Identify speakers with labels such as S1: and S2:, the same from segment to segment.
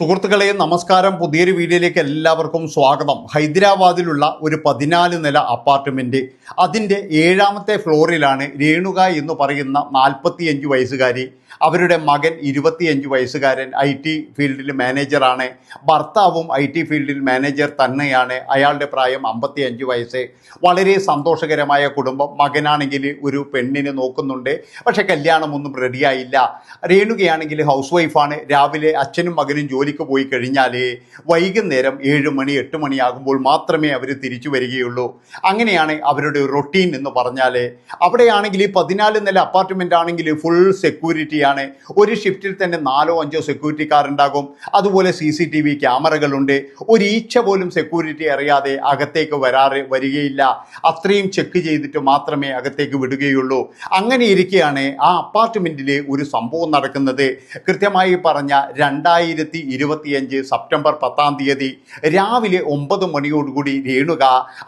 S1: സുഹൃത്തുക്കളെ നമസ്കാരം. പുതിയൊരു വീഡിയോയിലേക്ക് എല്ലാവർക്കും സ്വാഗതം. ഹൈദരാബാദിലുള്ള ഒരു പതിനാല് നില അപ്പാർട്ട്മെന്റ് അതിന്റെ ഏഴാമത്തെ ഫ്ലോറിലാണ് രേണുക എന്ന് പറയുന്ന നാൽപ്പത്തിയഞ്ച് വയസ്സുകാരി. അവരുടെ മകൻ ഇരുപത്തിയഞ്ച് വയസ്സുകാരൻ ഐ ടി ഫീൽഡിൽ മാനേജറാണ് ഭർത്താവും ഐ ടി ഫീൽഡിൽ മാനേജർ തന്നെയാണ്. അയാളുടെ പ്രായം അമ്പത്തിയഞ്ച് വയസ്സ്. വളരെ സന്തോഷകരമായ കുടുംബം. മകനാണെങ്കിൽ ഒരു പെണ്ണിനെ നോക്കുന്നുണ്ട്. പക്ഷെ കല്യാണമൊന്നും റെഡിയായില്ല രേണുകയാണെങ്കിൽ ഹൗസ് വൈഫാണ് രാവിലെ അച്ഛനും മകനും ജോലിക്ക് പോയി കഴിഞ്ഞാൽ വൈകുന്നേരം ഏഴ് മണി എട്ട് മണിയാകുമ്പോൾ മാത്രമേ അവർ തിരിച്ചു വരികയുള്ളൂ. അങ്ങനെയാണ് അവരുടെ റൊട്ടീൻ എന്ന് പറഞ്ഞാൽ അവിടെയാണെങ്കിൽ പതിനാല് നില അപ്പാർട്ട്മെന്റ് ആണെങ്കിൽ ഫുൾ സെക്യൂരിറ്റിയാണ് ഒരു ഷിഫ്റ്റിൽ തന്നെ നാലോ അഞ്ചോ സെക്യൂരിറ്റിക്കാരുണ്ടാകും അതുപോലെ സി സി ടി വി ക്യാമറകളുണ്ട്. ഒരു ഈച്ച പോലും സെക്യൂരിറ്റി അറിയാതെ അകത്തേക്ക് വരാറ് വരികയില്ല. അത്രയും ചെക്ക് ചെയ്തിട്ട് മാത്രമേ അകത്തേക്ക് വിടുകയുള്ളൂ. അങ്ങനെ ഇരിക്കെയാണ് ആ അപ്പാർട്ട്മെന്റിൽ ഒരു സംഭവം നടക്കുന്നത്. കൃത്യമായി പറഞ്ഞ രണ്ടായിരത്തി ഇരുപത്തിയഞ്ച് സെപ്റ്റംബർ പത്താം തീയതി രാവിലെ ഒമ്പത് മണിയോടുകൂടി രേണുക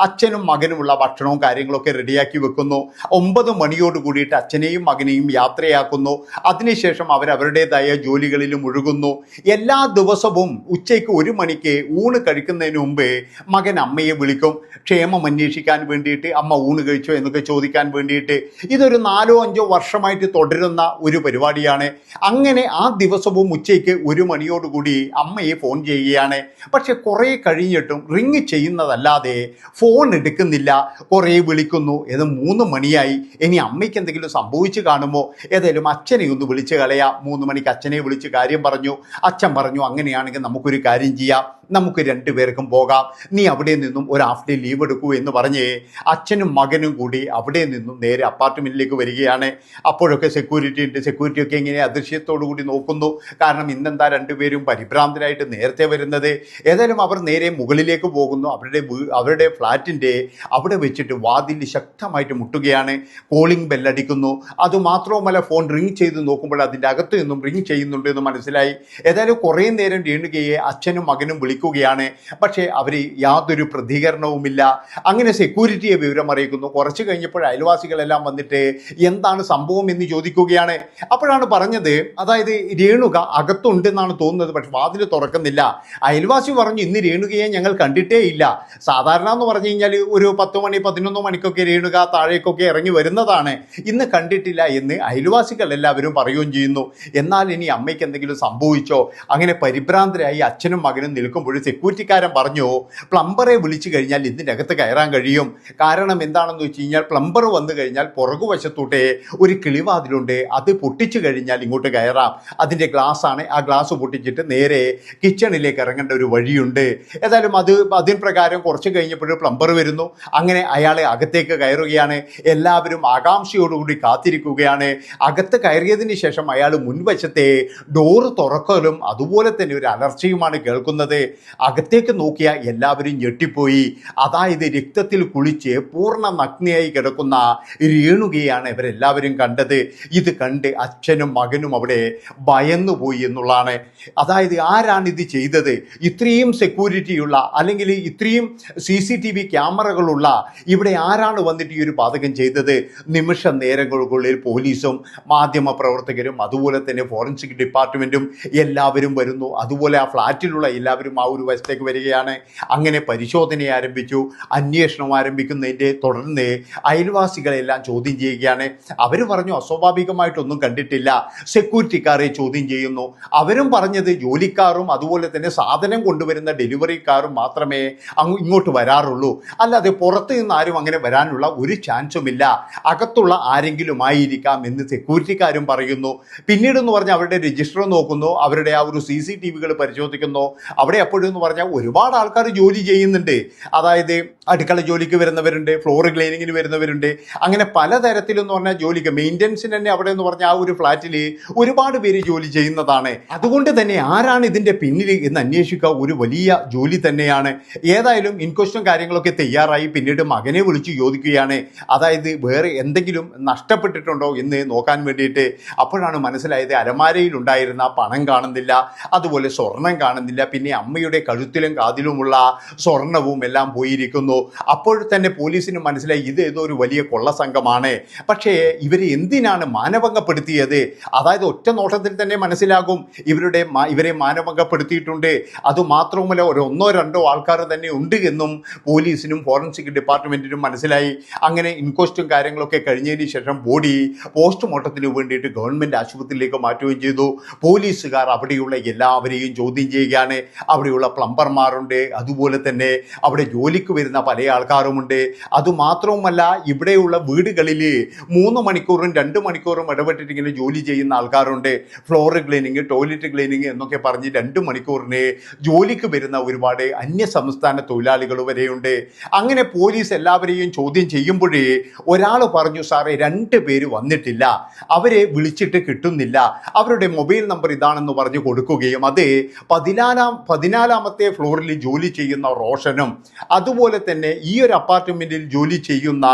S1: അച്ഛനും മകനുമുള്ള ഭക്ഷണവും കാര്യങ്ങളൊക്കെ റെഡിയാക്കി വെക്കുന്നു. ഒമ്പത് മണിയോട് കൂടിയിട്ട് അച്ഛനെയും മകനെയും യാത്രയാക്കുന്നു. അതിനുശേഷം അവരവരുടേതായ ജോലികളിൽ മുഴുകുന്നു. എല്ലാ ദിവസവും ഉച്ചയ്ക്ക് ഒരു മണിക്ക് ഊണ് കഴിക്കുന്നതിന് മുമ്പ് മകൻ അമ്മയെ വിളിക്കും. ക്ഷേമം അന്വേഷിക്കാൻ വേണ്ടിയിട്ട് അമ്മ ഊണ് കഴിച്ചോ എന്നൊക്കെ ചോദിക്കാൻ വേണ്ടിയിട്ട്. ഇതൊരു നാലോ അഞ്ചോ വർഷമായിട്ട് തുടരുന്ന ഒരു പരിപാടിയാണ്. അങ്ങനെ ആ ദിവസവും ഉച്ചയ്ക്ക് ഒരു മണിയോടുകൂടി അമ്മയെ ഫോൺ ചെയ്യുകയാണ്. പക്ഷെ കുറേ കഴിഞ്ഞിട്ടും റിങ് ചെയ്യുന്നതല്ലാതെ ഫോൺ എടുക്കുന്നില്ല. കുറേ വിളിക്കുന്നു. ഏത് മൂന്ന് മണിയായി. ഇനി അമ്മയ്ക്ക് എന്തെങ്കിലും സംഭവിച്ചു കാണുമോ? ഏതായാലും അച്ഛനെ ഒന്ന് വിളിച്ച് കളയാം. മൂന്ന് മണിക്ക് അച്ഛനെ വിളിച്ച് കാര്യം പറഞ്ഞു. അച്ഛൻ പറഞ്ഞു അങ്ങനെയാണെങ്കിൽ നമുക്കൊരു കാര്യം ചെയ്യാം. നമുക്ക് രണ്ടുപേർക്കും പോകാം. നീ അവിടെ നിന്നും ഒരു ഹാഫ് ഡേ ലീവ് എടുക്കൂ എന്ന് പറഞ്ഞ് അച്ഛനും മകനും കൂടി അവിടെ നിന്നും നേരെ അപ്പാർട്ട്മെന്റിലേക്ക് വരികയാണ്. അപ്പോഴൊക്കെ സെക്യൂരിറ്റി ഉണ്ട്. സെക്യൂരിറ്റി ഒക്കെ ഇങ്ങനെ അദൃശ്യത്തോടു കൂടി നോക്കുന്നു. കാരണം ഇന്നെന്താ രണ്ടുപേരും പരിഭ്രാന്തരായിട്ട് നേരത്തെ വരുന്നത്. ഏതായാലും അവർ നേരെ മുകളിലേക്ക് പോകുന്നു. അവരുടെ അവരുടെ ഫ്ലാറ്റിന്റെ അവിടെ വെച്ചിട്ട് വാതിൽ ശക്തമായിട്ട് മുട്ടുകയാണ്. കോളിംഗ് ബെല്ലടിക്കുന്നു അതുമാത്രവുമല്ല ഫോൺ റിങ് ചെയ്ത് നോക്കുമ്പോൾ അതിന്റെ അകത്തു നിന്നും റിങ് ചെയ്യുന്നുണ്ട് എന്ന് മനസ്സിലായി. ഏതായാലും കുറേ നേരം രേണുകയെ അച്ഛനും മകനും വിളിക്കുകയാണ്. പക്ഷേ അവർ യാതൊരു പ്രതികരണവുമില്ല. അങ്ങനെ സെക്യൂരിറ്റിയെ വിവരം അറിയിക്കുന്നു. കുറച്ച് കഴിഞ്ഞപ്പോൾ അയൽവാസികളെല്ലാം വന്നിട്ട് എന്താണ് സംഭവം എന്ന് ചോദിക്കുകയാണ്. അപ്പോഴാണ് പറഞ്ഞത് അതായത് രേണുക അകത്തുണ്ടെന്നാണ് തോന്നുന്നത്. പക്ഷെ വാതിൽ തുറക്കുന്നില്ല. അയൽവാസി പറഞ്ഞു ഇന്ന് രേണുകയെ ഞങ്ങൾ കണ്ടിട്ടേ ഇല്ല. സാധാരണ എന്ന് പറഞ്ഞു കഴിഞ്ഞാൽ ഒരു പത്ത് മണി പതിനൊന്ന് മണിക്കൊക്കെ രേണുക താഴേക്കൊക്കെ ഇറങ്ങി വരുന്നതാണ്. ഇന്ന് കണ്ടിട്ടില്ല എന്ന് അയൽവാസികൾ എല്ലാവരും പറയുകയും ചെയ്യുന്നു. എന്നാൽ ഇനി അമ്മയ്ക്ക് എന്തെങ്കിലും സംഭവിച്ചോ? അങ്ങനെ പരിഭ്രാന്തരായി അച്ഛനും മകനും നിൽക്കുമ്പോൾ സെക്യൂരിറ്റിക്കാരൻ പറഞ്ഞു പ്ലംബറെ വിളിച്ചു കഴിഞ്ഞാൽ ഇതിനകത്ത് കയറാൻ കഴിയും. കാരണം എന്താണെന്ന് വെച്ച് കഴിഞ്ഞാൽ പ്ലംബർ വന്നു കഴിഞ്ഞാൽ പുറകുവശത്തൂട്ടെ ഒരു കിളിവാതിലുണ്ട്. അത് പൊട്ടിച്ചു കഴിഞ്ഞാൽ ഇങ്ങോട്ട് കയറാം. അതിന്റെ ആണ് ആ ഗ്ലാസ് പൊട്ടിച്ചിട്ട് നേരെ കിച്ചണിലേക്ക് ഇറങ്ങേണ്ട ഒരു വഴിയുണ്ട്. ഏതായാലും അത് അതിന് പ്രകാരം കുറച്ച് കഴിഞ്ഞപ്പോൾ പ്ലംബർ വരുന്നു. അങ്ങനെ അയാളെ അകത്തേക്ക് കയറുകയാണ്. എല്ലാവരും ആകാംക്ഷയോടുകൂടി കാത്തിരിക്കുകയാണ്. അകത്ത് കയറിയതിന് ശേഷം അയാൾ മുൻവശത്തെ ഡോറ് തുറക്കലും അതുപോലെ തന്നെ ഒരു അലർച്ചയുമാണ് കേൾക്കുന്നത്. അകത്തേക്ക് നോക്കിയ എല്ലാവരും ഞെട്ടിപ്പോയി. അതായത് രക്തത്തിൽ കുളിച്ച് പൂർണ നഗ്നയായി കിടക്കുന്ന രേണുകയാണ് ഇവരെല്ലാവരും കണ്ടത്. ഇത് കണ്ട് അച്ഛനും മകനും അവിടെ ഭയന്നുപോയി എന്നുള്ളതാണ്. അതായത് ആരാണ് ഇത് ചെയ്തത്? ഇത്രയും സെക്യൂരിറ്റിയുള്ള അല്ലെങ്കിൽ ഇത്രയും സി സി ടി വി ക്യാമറകളുള്ള ഇവിടെ ആരാണ് വന്നിട്ട് ഈ ഒരു പാതകം ചെയ്തത്? നിമിഷ നേരങ്ങൾക്കുള്ളിൽ പോലീസും മാധ്യമ പ്രവർത്തകരും അതുപോലെ തന്നെ ഫോറൻസിക് ഡിപ്പാർട്ട്മെന്റും എല്ലാവരും വരുന്നു. അതുപോലെ ആ ഫ്ലാറ്റിലുള്ള എല്ലാവരും ആ ഒരു വശത്തേക്ക് വരികയാണ്. അങ്ങനെ പരിശോധന ആരംഭിച്ചു. അന്വേഷണം ആരംഭിക്കുന്നതിന്റെ തുടർന്ന് അയൽവാസികളെല്ലാം ചോദ്യം ചെയ്യുകയാണ്. അവർ പറഞ്ഞു അസ്വാഭാവികമായിട്ടൊന്നും കണ്ടിട്ടില്ല. സെക്യൂരിറ്റിക്കാരെ ചോദ്യം ചെയ്യുന്നു. അവരും പറഞ്ഞത് ജോലിക്കാരും അതുപോലെ തന്നെ സാധനം കൊണ്ടുവരുന്ന ഡെലിവറിക്കാരും മാത്രമേ അങ്ങ് ഇങ്ങോട്ട് വരാറുള്ളൂ. അല്ലാതെ പുറത്തു നിന്ന് ആരും അങ്ങനെ വരാനുള്ള ഒരു ചാൻസുമില്ല അകത്തുള്ള ആരെങ്കിലും ആയിരിക്കാം എന്ന് സെക്യൂരിറ്റിക്കാരും പറയുന്നു. പിന്നീട് എന്ന് പറഞ്ഞാൽ അവരുടെ രജിസ്റ്റർ നോക്കുന്നു. അവരുടെ ആ ഒരു സി സി ടി വികൾ പരിശോധിക്കുന്നു. അവിടെ എപ്പോഴും എപ്പോഴെന്ന് പറഞ്ഞാൽ ഒരുപാട് ആൾക്കാർ ജോലി ചെയ്യുന്നുണ്ട്. അതായത് അടുക്കള ജോലിക്ക് വരുന്നവരുണ്ട് ഫ്ലോർ ക്ലീനിങ്ങിന് വരുന്നവരുണ്ട്. അങ്ങനെ പലതരത്തിലെന്ന് പറഞ്ഞാൽ ജോലിക്ക് മെയിന്റനൻസിന് തന്നെ അവിടെ എന്ന് പറഞ്ഞാൽ ആ ഒരു ഫ്ലാറ്റിൽ ഒരുപാട് പേര് ജോലി ചെയ്യുന്നതാണ്. അതുകൊണ്ട് തന്നെ ആരാണ് ഇതിന്റെ പിന്നിൽ എന്ന് അന്വേഷിക്കുക ഒരു വലിയ ജോലി തന്നെയാണ്. ഏതായാലും ഇൻക്വസ്റ്റും കാര്യങ്ങളൊക്കെ തയ്യാറായി പിന്നീട് മകനെ വിളിച്ച് ചോദിക്കുകയാണ്. അതായത് വേറെ എന്തെങ്കിലും നഷ്ടപ്പെട്ടിട്ടുണ്ടോ എന്ന് നോക്കാൻ വേണ്ടിയിട്ട്. അപ്പോഴാണ് മനസ്സിലായത് അലമാരയിൽ ഉണ്ടായിരുന്ന പണം കാണുന്നില്ല അതുപോലെ സ്വർണം കാണുന്നില്ല പിന്നെ അമ്മയുടെ കഴുത്തിലും കാതിലുമുള്ള സ്വർണവും എല്ലാം പോയിരിക്കുന്നു. അപ്പോൾ തന്നെ പോലീസിന് മനസ്സിലായി ഇത് ഏതോ ഒരു വലിയ കൊള്ളസംഘമാണ് പക്ഷേ ഇവരെ എന്തിനാണ് മാനഭംഗപ്പെടുത്തിയത്? അതായത് ഒറ്റ നോട്ടത്തിൽ തന്നെ മനസ്സിലാകും. ഇവരുടെ ഇവരെ മാനഭംഗപ്പെടുത്തിയിട്ടുണ്ട്. അതുമാത്രവുമല്ല ഒരു ഒന്നോ രണ്ടോ ആൾക്കാർ തന്നെ ഉണ്ട് എന്നും പോലീസിനും ഫോറൻസിക് ഡിപ്പാർട്ട്മെന്റിനും മനസ്സിലായി. അങ്ങനെ ഇൻക്വസ്റ്റും കാര്യങ്ങളൊക്കെ കഴിഞ്ഞതിന് ശേഷം ബോഡി പോസ്റ്റ്മോർട്ടത്തിന് വേണ്ടിയിട്ട് ഗവൺമെന്റ് ആശുപത്രിയിലേക്ക് മാറ്റുകയും ചെയ്തു. പോലീസുകാർ അവിടെയുള്ള എല്ലാവരെയും ചോദ്യം ചെയ്യുകയാണ്. അവിടെയുള്ള പ്ലംബർമാരുണ്ട്. അതുപോലെ തന്നെ അവിടെ ജോലിക്ക് വരുന്ന പല ആൾക്കാരുമുണ്ട്. അതുമാത്രവുമല്ല ഇവിടെയുള്ള വീടുകളിൽ മൂന്ന് മണിക്കൂറും രണ്ട് മണിക്കൂറും ഇടപെട്ടിട്ട് ഇങ്ങനെ ജോലി ചെയ്യുന്ന ആൾക്കാരുണ്ട്. ഫ്ലോർ ക്ലീനിങ് ടോയ്ലറ്റ് ക്ലീനിങ് എന്നൊക്കെ പറഞ്ഞ് രണ്ട് മണിക്കൂറിന് ജോലിക്ക് വരുന്ന ഒരുപാട് അന്യ സംസ്ഥാന തൊഴിലാളികൾ വരെയുണ്ട്. അങ്ങനെ പോലീസ് എല്ലാവരെയും ചോദ്യം ചെയ്യുമ്പോഴേ ഒരാൾ പറഞ്ഞു സാറേ രണ്ട് പേര് വന്നിട്ടില്ല. അവരെ വിളിച്ചിട്ട് കിട്ടുന്നില്ല. അവരുടെ മൊബൈൽ നമ്പർ ഇതാണെന്ന് പറഞ്ഞു കൊടുക്കുകയും അത് പതിനാലാം പതിനാലാമത്തെ ഫ്ലോറിൽ ജോലി ചെയ്യുന്ന റോഷനും അതുപോലെ തന്നെ ഈ ഒരു അപ്പാർട്ട്മെന്റിൽ ജോലി ചെയ്യുന്ന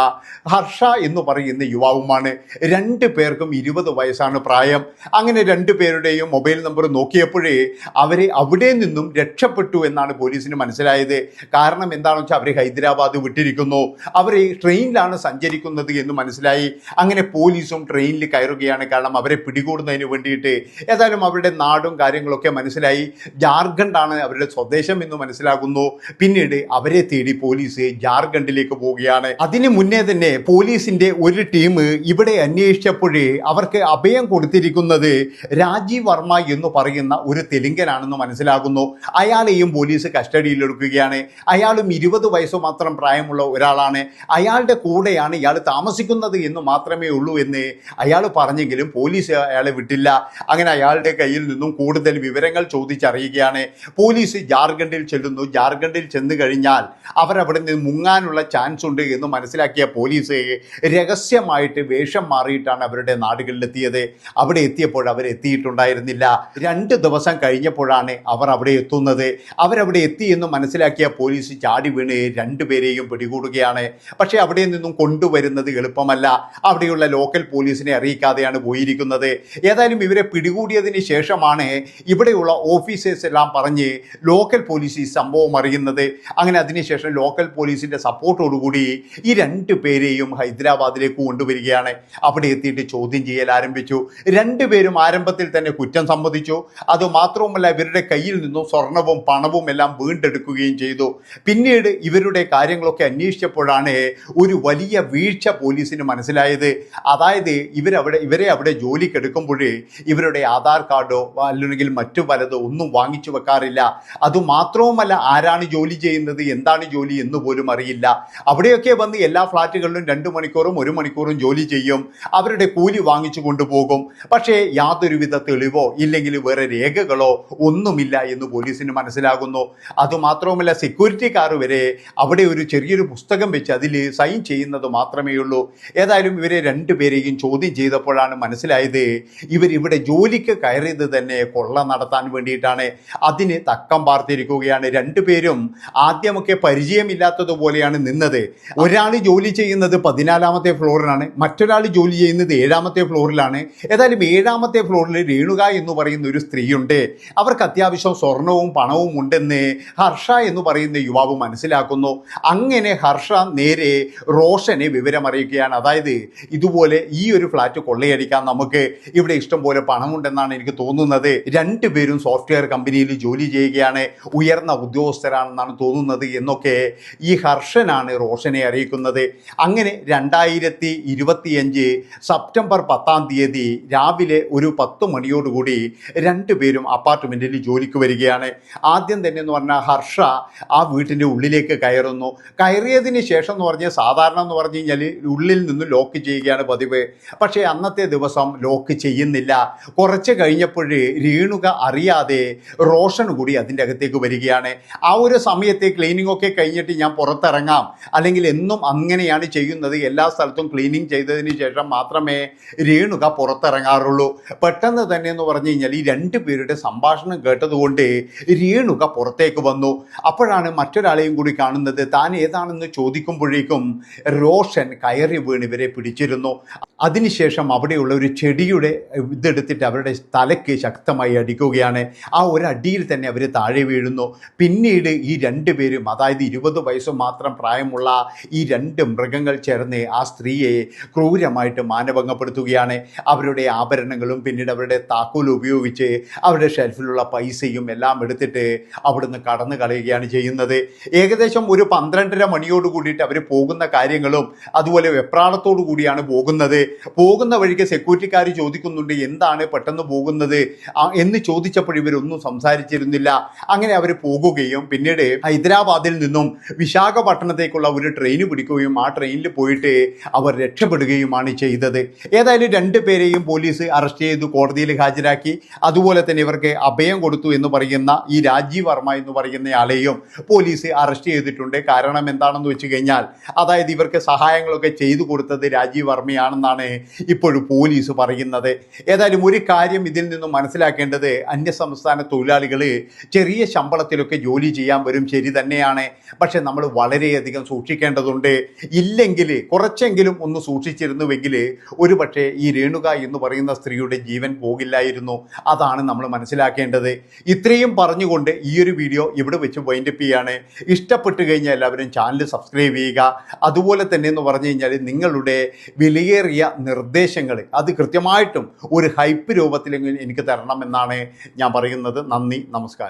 S1: ഹർഷ എന്ന് പറയുന്ന യുവാവുമാണ്. രണ്ട് പേർക്കും ഇരുപത് വയസ്സാണ് പ്രായം. അങ്ങനെ രണ്ട് പേരുടെയും മൊബൈൽ നമ്പർ നോക്കിയപ്പോഴേ അവരെ അവിടെ നിന്നും രക്ഷപ്പെട്ടു എന്നാണ് പോലീസിന് മനസ്സിലായത്. കാരണം എന്താണെന്ന് വെച്ചാൽ അവർ ഹൈദരാബാദ് വിട്ടിരിക്കുന്നു. അവർ ട്രെയിനിലാണ് സഞ്ചരിക്കുന്നത് എന്ന് മനസ്സിലായി. അങ്ങനെ പോലീസും ട്രെയിനിൽ കയറുകയാണ്. കാരണം അവരെ പിടികൂടുന്നതിന് വേണ്ടിയിട്ട് ഏതായാലും അവരുടെ നാടും കാര്യങ്ങളൊക്കെ മനസ്സിലായി. ജാർഖണ്ഡാണ് അവരുടെ സ്വദേശം എന്ന് മനസ്സിലാകുന്നു. പിന്നീട് അവരെ തേടി പോലീസ് ജാർഖണ്ഡിലേക്ക് പോവുകയാണ്. അതിന് മുന്നേ തന്നെ പോലീസിന്റെ ഒരു ടീം ഇവിടെ അന്വേഷിച്ചപ്പോഴേ അവർക്ക് അഭയം കൊടുത്തിരിക്കുന്നത് രാജീവ് വർമ്മ എന്ന് പറയുന്ന ഒരു തെലുങ്കനാണെന്ന് മനസ്സിലാകുന്നു. അയാളെയും പോലീസ് കസ്റ്റഡിയിൽ എടുക്കുകയാണ്. അയാളും ഇരുപത് വയസ്സ് മാത്രം പ്രായമുള്ള ഒരാളാണ്. അയാളുടെ കൂടെയാണ് ഇയാൾ താമസിക്കുന്നത് എന്ന് മാത്രമേ ഉള്ളൂ എന്ന് അയാൾ പറഞ്ഞെങ്കിലും പോലീസ് അയാളെ വിട്ടില്ല. അങ്ങനെ അയാളുടെ കയ്യിൽ നിന്നും കൂടുതൽ വിവരങ്ങൾ ചോദിച്ചറിയുകയാണ്. പോലീസ് ജാർഖണ്ഡിൽ ചെല്ലുന്നു. ജാർഖണ്ഡിൽ ചെന്ന് കഴിഞ്ഞാൽ അവരവിടെ നിന്ന് മുങ്ങാനുള്ള ചാൻസ് ഉണ്ട് എന്ന് മനസ്സിലാക്കിയ പോലീസ് രഹസ്യമായിട്ട് വേഷം മാറിയിട്ടാണ് അവരുടെ നാടുകളിലെത്തിയത്. അവിടെ എത്തിയപ്പോൾ അവരെത്തിയിട്ടുണ്ടായിരുന്നില്ല. രണ്ട് ദിവസം കഴിഞ്ഞപ്പോഴാണ് അവർ അവിടെ എത്തുന്നത്. അവരവിടെ എത്തി എന്ന് മനസ്സിലാക്കിയ പോലീസ് ചാടി വീണ് രണ്ടുപേരെയും പിടികൂടുകയാണ്. പക്ഷേ അവിടെ നിന്നും കൊണ്ടുവരുന്നത് എളുപ്പമല്ല. അവിടെയുള്ള ലോക്കൽ പോലീസിനെ അറിയിക്കാതെയാണ് പോയിരിക്കുന്നത്. ഏതായാലും ഇവരെ പിടികൂടിയതിന് ശേഷമാണ് ഇവിടെയുള്ള ഓഫീസേഴ്സ് എല്ലാം പറഞ്ഞ് ലോക്കൽ പോലീസ് ഈ സംഭവം അറിയുന്നത്. അങ്ങനെ അതിനുശേഷം ലോക്കൽ പോലീസിന്റെ സപ്പോർട്ടോടുകൂടി ഈ രണ്ട് പേരെയും ഹൈദരാബാദിലേക്ക് കൊണ്ടുവരികയാണ്. അവിടെ എത്തിയിട്ട് ചോദ്യം ചെയ്യൽ ആരംഭിച്ചു. രണ്ടുപേരും ആരംഭത്തിൽ തന്നെ കുറ്റം സമ്മതിച്ചു. അത് മാത്രവുമല്ല ഇവരുടെ കയ്യിൽ നിന്നും സ്വർണവും പണവും എല്ലാം വീണ്ടെടുക്കുകയും ചെയ്തു. പിന്നീട് ഇവരുടെ കാര്യങ്ങളൊക്കെ അന്വേഷിച്ചപ്പോഴാണ് ഒരു വലിയ വീഴ്ച പോലീസിന് മനസ്സിലായത്. അതായത് ഇവരവിടെ ഇവരെ അവിടെ ജോലിക്കെടുക്കുമ്പോഴേ ഇവരുടെ ആധാർ കാർഡോ അല്ലെങ്കിൽ മറ്റു പലതോ ഒന്നും വാങ്ങിച്ചു വെക്കാറില്ല. അതുമാത്രവുമല്ല ആരാണ് ജോലി ചെയ്യുന്നത് എന്താണ് ജോലി എന്ന് പോലും അറിയില്ല. അവിടെയൊക്കെ വന്ന് എല്ലാ ഫ്ലാറ്റുകളിലും രണ്ട് മണിക്കൂറും ഒരു മണിക്കൂറും ജോലി ചെയ്യും. അവരുടെ കൂലി വാങ്ങിച്ചു കൊണ്ടുപോകും. പക്ഷേ യാതൊരുവിധ തെളിവോ ഇല്ലെങ്കിൽ വേറെ രേഖകളോ ഒന്നുമില്ല എന്ന് പോലീസിന് മനസ്സിലാകുന്നു. അതുമാത്രവുമല്ല സെക്യൂരിറ്റി കാർ വരെ അവിടെ ഒരു ചെറിയൊരു പുസ്തകം വെച്ച് അതിൽ സൈൻ ചെയ്യുന്നത് മാത്രമേ ഉള്ളൂ. ഏതായാലും ഇവരെ രണ്ടുപേരെയും ചോദ്യം ചെയ്തപ്പോഴാണ് മനസ്സിലായത് ഇവർ ഇവിടെ ജോലിക്ക് കയറിയത് തന്നെ കൊള്ള നടത്താൻ വേണ്ടിയിട്ടാണ്. അതിന് തക്കം പാർത്തിരിക്കുകയാണ്. രണ്ടുപേരും ആദ്യമൊക്കെ പരിചയമില്ലാത്തതുപോലെയാണ് നിന്നത്. ഒരാൾ ജോലി ചെയ്യുന്നത് പതിനാലാമത്തെ ഫ്ലോറിലാണ് മറ്റൊരാൾ ജോലി ചെയ്യുന്നത് ഏഴാമത്തെ ഫ്ലോറിലാണ്. ഏതായാലും ഏഴാമത്തെ ഫ്ലോറിൽ രേണുക എന്ന് പറയുന്ന ഒരു സ്ത്രീയുണ്ട്. അവർക്ക് അത്യാവശ്യം സ്വർണവും പണവും ഉണ്ടെന്ന് ഹർഷ എന്ന് പറയുന്ന യുവാവ് മനസ്സിലാക്കുന്നു. അങ്ങനെ ഹർഷ നേരെ റോഷനെ വിവരമറിയിക്കുകയാണ്. അതായത് ഇതുപോലെ ഈ ഒരു ഫ്ലാറ്റ് കൊള്ളയടിക്കാൻ നമുക്ക് ഇവിടെ ഇഷ്ടം പോലെ പണമുണ്ടെന്നാണ് എനിക്ക് തോന്നുന്നത്. രണ്ടുപേരും സോഫ്റ്റ്വെയർ കമ്പനിയിൽ ജോലി ചെയ്യുകയാണ്. ഉയർന്ന ഉദ്യോഗസ്ഥരാണെന്നാണ് തോന്നുന്നത് എന്നൊക്കെ ഈ ഹർഷനാണ് റോഷനെ അറിയിക്കുന്നത്. അങ്ങനെ രണ്ടായിരത്തി ഇരുപത്തിയഞ്ച് സെപ്റ്റംബർ പത്താം തീയതി രാവിലെ ഒരു പത്ത് മണിയോടുകൂടി രണ്ടുപേരും അപ്പാർട്ട്മെന്റിൽ ജോലിക്ക് വരികയാണ്. ആദ്യം തന്നെ എന്ന് പറഞ്ഞാൽ ഹർഷ ആ വീട്ടിന്റെ ഉള്ളിലേക്ക് കയറുന്നു. കയറിയതിന് ശേഷം എന്ന് പറഞ്ഞാൽ സാധാരണ എന്ന് പറഞ്ഞു കഴിഞ്ഞാൽ ഉള്ളിൽ നിന്ന് ലോക്ക് ചെയ്യുകയാണ് പതിവ്. പക്ഷേ അന്നത്തെ ദിവസം ലോക്ക് ചെയ്യുന്നില്ല. കുറച്ച് കഴിഞ്ഞപ്പോഴേ രേണുക അറിയാതെ റോഷൻ കൂടി അതിന്റെ അകത്തേക്ക് വരികയാണ്. ആ ഒരു സമയത്ത് ക്ലീനിങ് ഒക്കെ കഴിഞ്ഞിട്ട് ഞാൻ പുറത്തിറങ്ങാം. അല്ലെങ്കിൽ എന്നും അങ്ങനെയാണ് ചെയ്യുന്നത്. എല്ലാ സ്ഥലത്തും ക്ലീനിങ് ചെയ്തതിന് ശേഷം മാത്രമേ രേണുക പുറത്തിറങ്ങാറുള്ളൂ. പെട്ടെന്ന് തന്നെ എന്ന് പറഞ്ഞു കഴിഞ്ഞാൽ ഈ രണ്ട് പേരുടെ സംഭാഷണം കേട്ടതുകൊണ്ട് രേണുക പുറത്തേക്ക് വന്നു. അപ്പോഴാണ് മറ്റൊരാളെയും കൂടി കാണുന്നത്. താൻ ഏതാണെന്ന് ചോദിക്കുമ്പോഴേക്കും റോഷൻ കയറി വീണ് ഇവരെ പിടിച്ചിരുന്നു. അതിനുശേഷം അവിടെയുള്ള ഒരു ചെടിയുടെ ഇതെടുത്തിട്ട് അവരുടെ തലയ്ക്ക് ശക്തമായി അടിക്കുകയാണ്. ആ ഒരു അടിയിൽ തന്നെ അവർ താഴെ വീഴുന്നു. പിന്നീട് ഈ രണ്ട് പേരും അതായത് ഇരുപത് വയസ്സ് മാത്രം പ്രായമുള്ള ഈ രണ്ട് മൃഗങ്ങൾ ചേർന്ന് ആ സ്ത്രീയെ ക്രൂരമായിട്ട് മാനഭംഗപ്പെടുത്തുകയാണ്. അവരുടെ ആഭരണങ്ങളും പിന്നീട് അവരുടെ താക്കോൽ ഉപയോഗിച്ച് അവരുടെ ഷെൽഫിലുള്ള പൈസയും എല്ലാം എടുത്തിട്ട് അവിടുന്ന് കടന്നു കളയുകയാണ് ചെയ്യുന്നത്. ഏകദേശം ഒരു പന്ത്രണ്ടര മണിയോട് കൂടിയിട്ട് അവർ പോകുന്ന കാര്യങ്ങളും അതുപോലെ വെപ്രാളത്തോടു കൂടിയാണ് പോകുന്നത്. പോകുന്ന വഴിക്ക് സെക്യൂരിറ്റിക്കാർ ചോദിക്കുന്നുണ്ട് എന്താണ് പെട്ടെന്ന് പോകുന്നത്? എന്ന് ചോദിച്ചപ്പോൾ ഇവരൊന്നും സംസാരിച്ചിരുന്നില്ല. അങ്ങനെ അവർ പോകുകയും പിന്നീട് ഹൈദരാബാദിൽ നിന്നും വിശാഖപട്ടണത്തേക്കുള്ള ഒരു ട്രെയിൻ പിടിക്കുകയും ആ ട്രെയിനിൽ പോയിട്ട് അവർ രക്ഷപ്പെടുകയുമാണ് ചെയ്തത്. ഏതായാലും രണ്ട് പേരെയും പോലീസ് അറസ്റ്റ് ചെയ്ത് കോടതിയിൽ ഹാജരാക്കി. അതുപോലെ തന്നെ ഇവർക്ക് അഭയം കൊടുത്തു എന്ന് പറയുന്ന ഈ രാജീവ് വർമ്മ എന്ന് പറയുന്നയാളെയും പോലീസ് അറസ്റ്റ് ചെയ്തിട്ടുണ്ട്. കാരണം എന്താണെന്ന് വെച്ച് കഴിഞ്ഞാൽ അതായത് ഇവർക്ക് സഹായങ്ങളൊക്കെ ചെയ്തു കൊടുത്തത് രാജീവ് വർമ്മയാണെന്നാണ് ഇപ്പോഴും പോലീസ് പറയുന്നത്. ഏതായാലും ഒരു കാര്യം ഇതിൽ നിന്നും മനസ്സിലാക്കേണ്ടത് അന്യസംസ്ഥാന തൊഴിലാളികൾ ചെറിയ ശമ്പളത്തിലൊക്കെ ജോലി ചെയ്യാൻ വരും ശരി തന്നെയാണ്. പക്ഷെ നമ്മൾ വളരെയധികം സൂക്ഷിക്കേണ്ടതുണ്ട്. ഇല്ലെങ്കിൽ കുറച്ചെങ്കിലും ഒന്ന് സൂക്ഷിച്ചിരുന്നുവെങ്കിൽ ഒരു പക്ഷേ ഈ രേണുക എന്ന് പറയുന്ന സ്ത്രീയുടെ ജീവൻ പോകില്ലായിരുന്നു. അതാണ് നമ്മൾ മനസ്സിലാക്കേണ്ടത്. ഇത്രയും പറഞ്ഞുകൊണ്ട് ഈ ഒരു വീഡിയോ ഇവിടെ വെച്ച് വൈൻഡപ്പ് ചെയ്യാണ്. ഇഷ്ടപ്പെട്ട് കഴിഞ്ഞാൽ എല്ലാവരും ചാനൽ സബ്സ്ക്രൈബ് ചെയ്യുക. അതുപോലെ തന്നെ എന്ന് പറഞ്ഞു കഴിഞ്ഞാൽ നിങ്ങളുടെ വിലയേറിയ നിർദ്ദേശങ്ങൾ അത് കൃത്യമായിട്ടും ഒരു ഹൈപ്പ് രൂപത്തിലെങ്കിലും എനിക്ക് തരണമെന്നാണ് ഞാൻ പറയുന്നത്. നന്ദി നമസ്കാരം.